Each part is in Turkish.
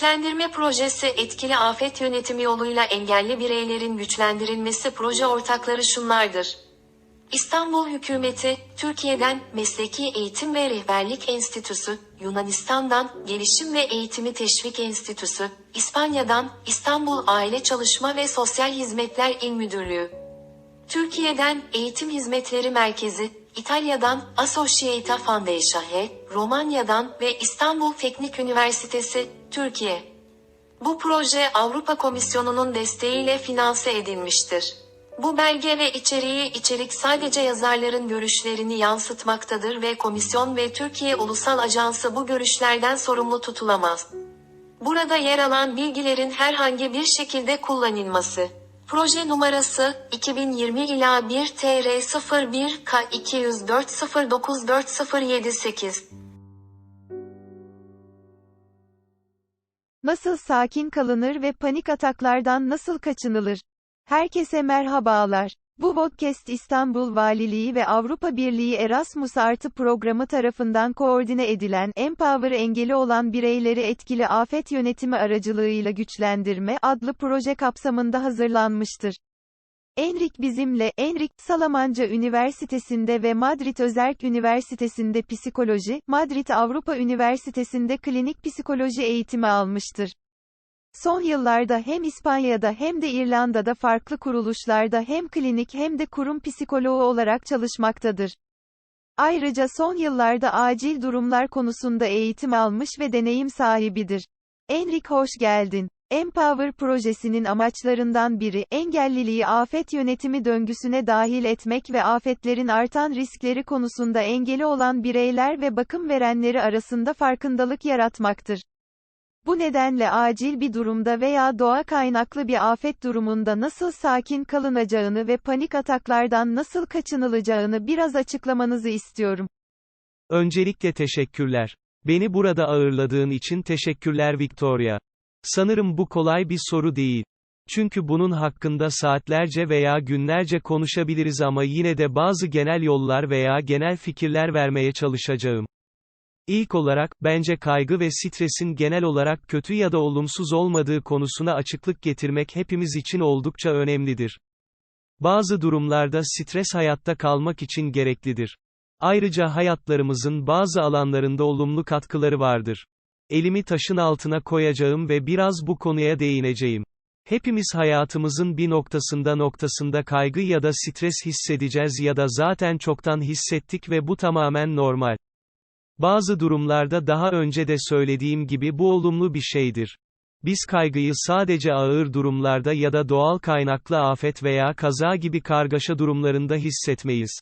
Güçlendirme projesi etkili afet yönetimi yoluyla engelli bireylerin güçlendirilmesi proje ortakları şunlardır. İstanbul Hükümeti, Türkiye'den Mesleki Eğitim ve Rehberlik Enstitüsü, Yunanistan'dan Gelişim ve Eğitimi Teşvik Enstitüsü, İspanya'dan İstanbul Aile Çalışma ve Sosyal Hizmetler İl Müdürlüğü. Türkiye'den Eğitim Hizmetleri Merkezi, İtalya'dan Associata Fondazione, Romanya'dan ve İstanbul Teknik Üniversitesi, Türkiye. Bu proje Avrupa Komisyonu'nun desteğiyle finanse edilmiştir. Bu belge ve içeriği içerik sadece yazarların görüşlerini yansıtmaktadır ve komisyon ve Türkiye Ulusal Ajansı bu görüşlerden sorumlu tutulamaz. Burada yer alan bilgilerin herhangi bir şekilde kullanılması. Proje numarası 2020 ila 1 TR 01 K 204 094078. Nasıl sakin kalınır ve panik ataklardan nasıl kaçınılır? Herkese merhabalar. Bu podcast İstanbul Valiliği ve Avrupa Birliği Erasmus Artı programı tarafından koordine edilen Empower engeli olan bireyleri etkili afet yönetimi aracılığıyla güçlendirme adlı proje kapsamında hazırlanmıştır. Enrik bizimle, Enrik, Salamanca Üniversitesi'nde ve Madrid Özerk Üniversitesi'nde psikoloji, Madrid Avrupa Üniversitesi'nde klinik psikoloji eğitimi almıştır. Son yıllarda hem İspanya'da hem de İrlanda'da farklı kuruluşlarda hem klinik hem de kurum psikoloğu olarak çalışmaktadır. Ayrıca son yıllarda acil durumlar konusunda eğitim almış ve deneyim sahibidir. Enrik hoş geldin. Empower projesinin amaçlarından biri, engelliliği afet yönetimi döngüsüne dahil etmek ve afetlerin artan riskleri konusunda engeli olan bireyler ve bakım verenleri arasında farkındalık yaratmaktır. Bu nedenle acil bir durumda veya doğa kaynaklı bir afet durumunda nasıl sakin kalınacağını ve panik ataklardan nasıl kaçınılacağını biraz açıklamanızı istiyorum. Öncelikle teşekkürler. Beni burada ağırladığın için teşekkürler Victoria. Sanırım bu kolay bir soru değil. Çünkü bunun hakkında saatlerce veya günlerce konuşabiliriz ama yine de bazı genel yollar veya genel fikirler vermeye çalışacağım. İlk olarak, bence kaygı ve stresin genel olarak kötü ya da olumsuz olmadığı konusuna açıklık getirmek hepimiz için oldukça önemlidir. Bazı durumlarda stres hayatta kalmak için gereklidir. Ayrıca hayatlarımızın bazı alanlarında olumlu katkıları vardır. Elimi taşın altına koyacağım ve biraz bu konuya değineceğim. Hepimiz hayatımızın bir noktasında noktasında kaygı ya da stres hissedeceğiz ya da zaten çoktan hissettik ve bu tamamen normal. Bazı durumlarda daha önce de söylediğim gibi bu olumlu bir şeydir. Biz kaygıyı sadece ağır durumlarda ya da doğal kaynaklı afet veya kaza gibi kargaşa durumlarında hissetmeyiz.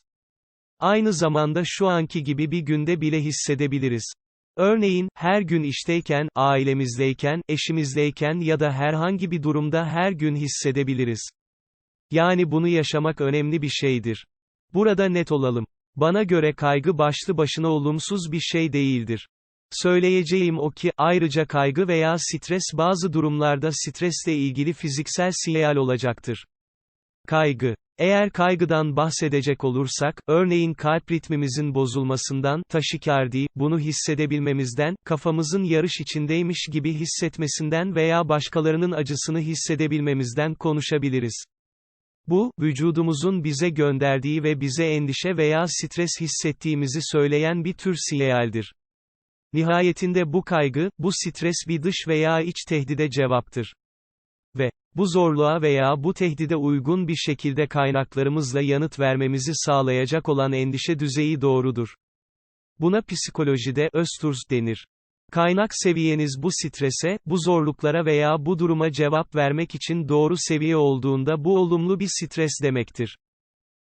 Aynı zamanda şu anki gibi bir günde bile hissedebiliriz. Örneğin, her gün işteyken, ailemizdeyken, eşimizleyken ya da herhangi bir durumda her gün hissedebiliriz. Yani bunu yaşamak önemli bir şeydir. Burada net olalım. Bana göre kaygı başlı başına olumsuz bir şey değildir. Söyleyeceğim o ki, ayrıca kaygı veya stres bazı durumlarda stresle ilgili fiziksel sinyal olacaktır. Kaygı. Eğer kaygıdan bahsedecek olursak, örneğin kalp ritmimizin bozulmasından, taşikardi, bunu hissedebilmemizden, kafamızın yarış içindeymiş gibi hissetmesinden veya başkalarının acısını hissedebilmemizden konuşabiliriz. Bu, vücudumuzun bize gönderdiği ve bize endişe veya stres hissettiğimizi söyleyen bir tür sinyaldir. Nihayetinde bu kaygı, bu stres bir dış veya iç tehdide cevaptır. Ve, bu zorluğa veya bu tehdide uygun bir şekilde kaynaklarımızla yanıt vermemizi sağlayacak olan endişe düzeyi doğrudur. Buna psikolojide östurs denir. Kaynak seviyeniz bu strese, bu zorluklara veya bu duruma cevap vermek için doğru seviye olduğunda bu olumlu bir stres demektir.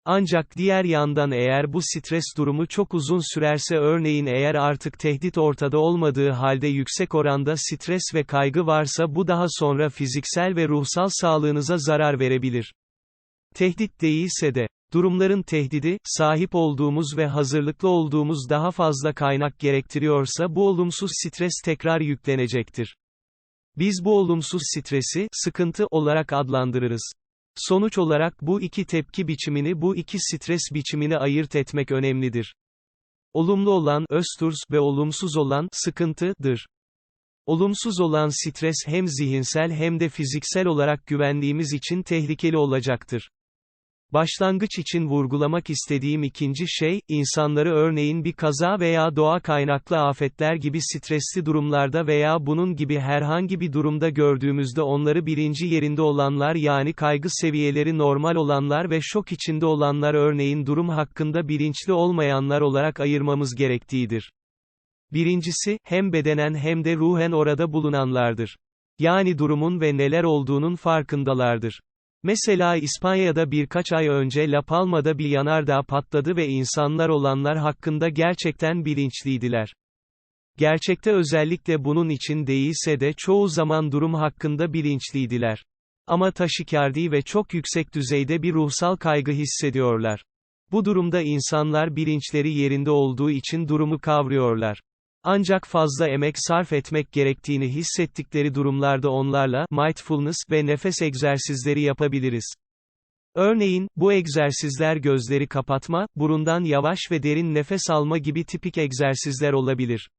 Ancak diğer yandan eğer bu stres durumu çok uzun sürerse örneğin eğer artık tehdit ortada olmadığı halde yüksek oranda stres ve kaygı varsa bu daha sonra fiziksel ve ruhsal sağlığınıza zarar verebilir. Tehdit değilse de, durumların tehdidi, sahip olduğumuz ve hazırlıklı olduğumuz daha fazla kaynak gerektiriyorsa bu olumsuz stres tekrar yüklenecektir. Biz bu olumsuz stresi, sıkıntı olarak adlandırırız. Sonuç olarak bu iki tepki biçimini bu iki stres biçimini ayırt etmek önemlidir. Olumlu olan östurs ve olumsuz olan sıkıntıdır. Olumsuz olan stres hem zihinsel hem de fiziksel olarak güvenliğimiz için tehlikeli olacaktır. Başlangıç için vurgulamak istediğim ikinci şey, insanları örneğin bir kaza veya doğa kaynaklı afetler gibi stresli durumlarda veya bunun gibi herhangi bir durumda gördüğümüzde onları birinci yerinde olanlar yani kaygı seviyeleri normal olanlar ve şok içinde olanlar örneğin durum hakkında bilinçli olmayanlar olarak ayırmamız gerektiğidir. Birincisi, hem bedenen hem de ruhen orada bulunanlardır. Yani durumun ve neler olduğunun farkındalardır. Mesela İspanya'da birkaç ay önce La Palma'da bir yanardağ patladı ve insanlar olanlar hakkında gerçekten bilinçliydiler. Gerçekte özellikle bunun için değilse de çoğu zaman durum hakkında bilinçliydiler. Ama taşikardi ve çok yüksek düzeyde bir ruhsal kaygı hissediyorlar. Bu durumda insanlar bilinçleri yerinde olduğu için durumu kavruyorlar. Ancak fazla emek sarf etmek gerektiğini hissettikleri durumlarda onlarla mindfulness ve nefes egzersizleri yapabiliriz. Örneğin, bu egzersizler gözleri kapatma, burundan yavaş ve derin nefes alma gibi tipik egzersizler olabilir.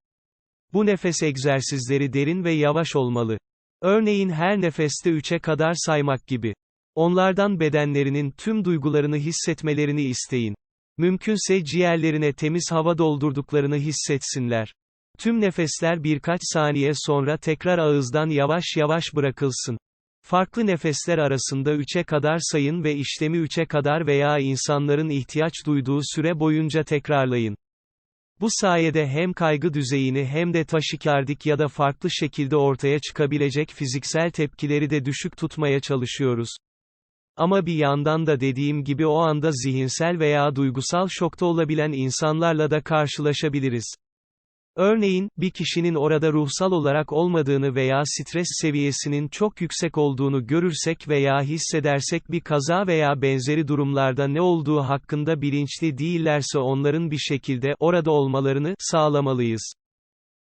Bu nefes egzersizleri derin ve yavaş olmalı. Örneğin her nefeste 3'e kadar saymak gibi. Onlardan bedenlerinin tüm duygularını hissetmelerini isteyin. Mümkünse ciğerlerine temiz hava doldurduklarını hissetsinler. Tüm nefesler birkaç saniye sonra tekrar ağızdan yavaş yavaş bırakılsın. Farklı nefesler arasında 3'e kadar sayın ve işlemi 3'e kadar veya insanların ihtiyaç duyduğu süre boyunca tekrarlayın. Bu sayede hem kaygı düzeyini hem de taşikardik ya da farklı şekilde ortaya çıkabilecek fiziksel tepkileri de düşük tutmaya çalışıyoruz. Ama bir yandan da dediğim gibi o anda zihinsel veya duygusal şokta olabilen insanlarla da karşılaşabiliriz. Örneğin, bir kişinin orada ruhsal olarak olmadığını veya stres seviyesinin çok yüksek olduğunu görürsek veya hissedersek bir kaza veya benzeri durumlarda ne olduğu hakkında bilinçli değillerse onların bir şekilde orada olmalarını sağlamalıyız.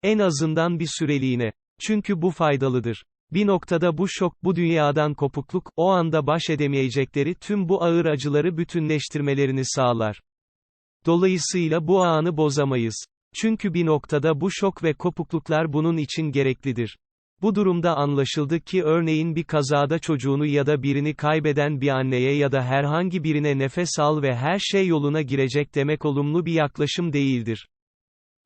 En azından bir süreliğine. Çünkü bu faydalıdır. Bir noktada bu şok, bu dünyadan kopukluk, o anda baş edemeyecekleri tüm bu ağır acıları bütünleştirmelerini sağlar. Dolayısıyla bu anı bozamayız. Çünkü bir noktada bu şok ve kopukluklar bunun için gereklidir. Bu durumda anlaşıldı ki örneğin bir kazada çocuğunu ya da birini kaybeden bir anneye ya da herhangi birine nefes al ve her şey yoluna girecek demek olumlu bir yaklaşım değildir.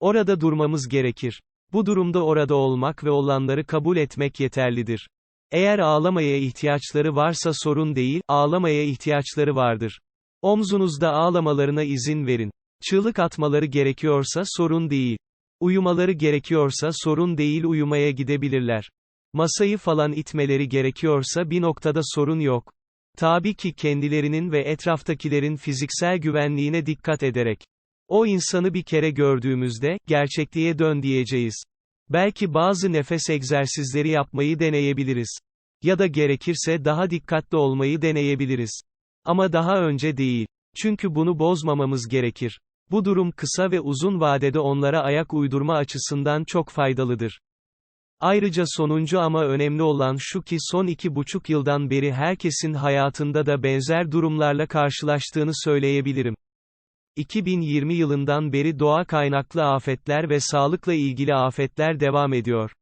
Orada durmamız gerekir. Bu durumda orada olmak ve olanları kabul etmek yeterlidir. Eğer ağlamaya ihtiyaçları varsa sorun değil, ağlamaya ihtiyaçları vardır. Omzunuzda ağlamalarına izin verin. Çığlık atmaları gerekiyorsa sorun değil. Uyumaları gerekiyorsa sorun değil uyumaya gidebilirler. Masayı falan itmeleri gerekiyorsa bir noktada sorun yok. Tabii ki kendilerinin ve etraftakilerin fiziksel güvenliğine dikkat ederek. O insanı bir kere gördüğümüzde, gerçekliğe dön diyeceğiz. Belki bazı nefes egzersizleri yapmayı deneyebiliriz. Ya da gerekirse daha dikkatli olmayı deneyebiliriz. Ama daha önce değil. Çünkü bunu bozmamamız gerekir. Bu durum kısa ve uzun vadede onlara ayak uydurma açısından çok faydalıdır. Ayrıca sonuncu ama önemli olan şu ki son iki buçuk yıldan beri herkesin hayatında da benzer durumlarla karşılaştığını söyleyebilirim. 2020 yılından beri doğa kaynaklı afetler ve sağlıkla ilgili afetler devam ediyor.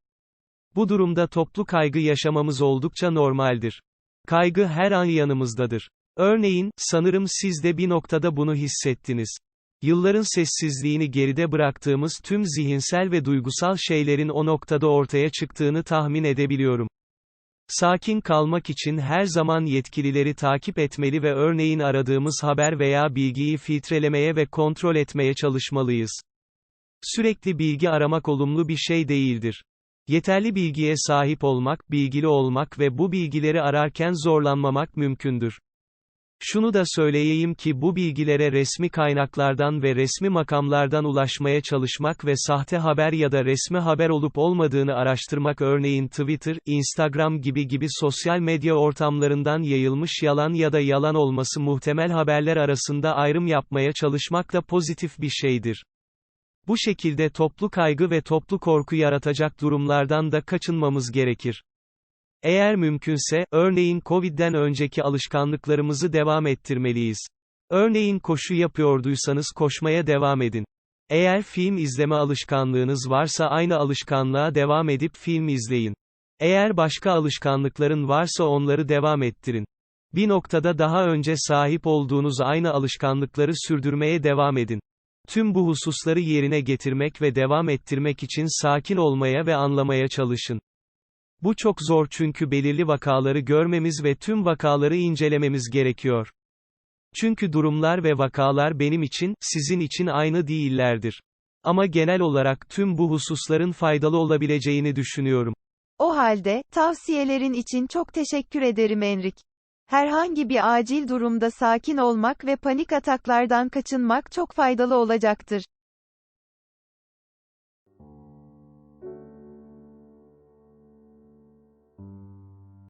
Bu durumda toplu kaygı yaşamamız oldukça normaldir. Kaygı her an yanımızdadır. Örneğin, sanırım siz de bir noktada bunu hissettiniz. Yılların sessizliğini geride bıraktığımız tüm zihinsel ve duygusal şeylerin o noktada ortaya çıktığını tahmin edebiliyorum. Sakin kalmak için her zaman yetkilileri takip etmeli ve örneğin aradığımız haber veya bilgiyi filtrelemeye ve kontrol etmeye çalışmalıyız. Sürekli bilgi aramak olumlu bir şey değildir. Yeterli bilgiye sahip olmak, bilgili olmak ve bu bilgileri ararken zorlanmamak mümkündür. Şunu da söyleyeyim ki bu bilgilere resmi kaynaklardan ve resmi makamlardan ulaşmaya çalışmak ve sahte haber ya da resmi haber olup olmadığını araştırmak örneğin Twitter, Instagram gibi gibi sosyal medya ortamlarından yayılmış yalan ya da yalan olması muhtemel haberler arasında ayrım yapmaya çalışmak da pozitif bir şeydir. Bu şekilde toplu kaygı ve toplu korku yaratacak durumlardan da kaçınmamız gerekir. Eğer mümkünse, örneğin Covid'den önceki alışkanlıklarımızı devam ettirmeliyiz. Örneğin koşu yapıyorduysanız koşmaya devam edin. Eğer film izleme alışkanlığınız varsa aynı alışkanlığa devam edip film izleyin. Eğer başka alışkanlıkların varsa onları devam ettirin. Bir noktada daha önce sahip olduğunuz aynı alışkanlıkları sürdürmeye devam edin. Tüm bu hususları yerine getirmek ve devam ettirmek için sakin olmaya ve anlamaya çalışın. Bu çok zor çünkü belirli vakaları görmemiz ve tüm vakaları incelememiz gerekiyor. Çünkü durumlar ve vakalar benim için, sizin için aynı değillerdir. Ama genel olarak tüm bu hususların faydalı olabileceğini düşünüyorum. O halde, tavsiyelerin için çok teşekkür ederim Enrik. Herhangi bir acil durumda sakin olmak ve panik ataklardan kaçınmak çok faydalı olacaktır.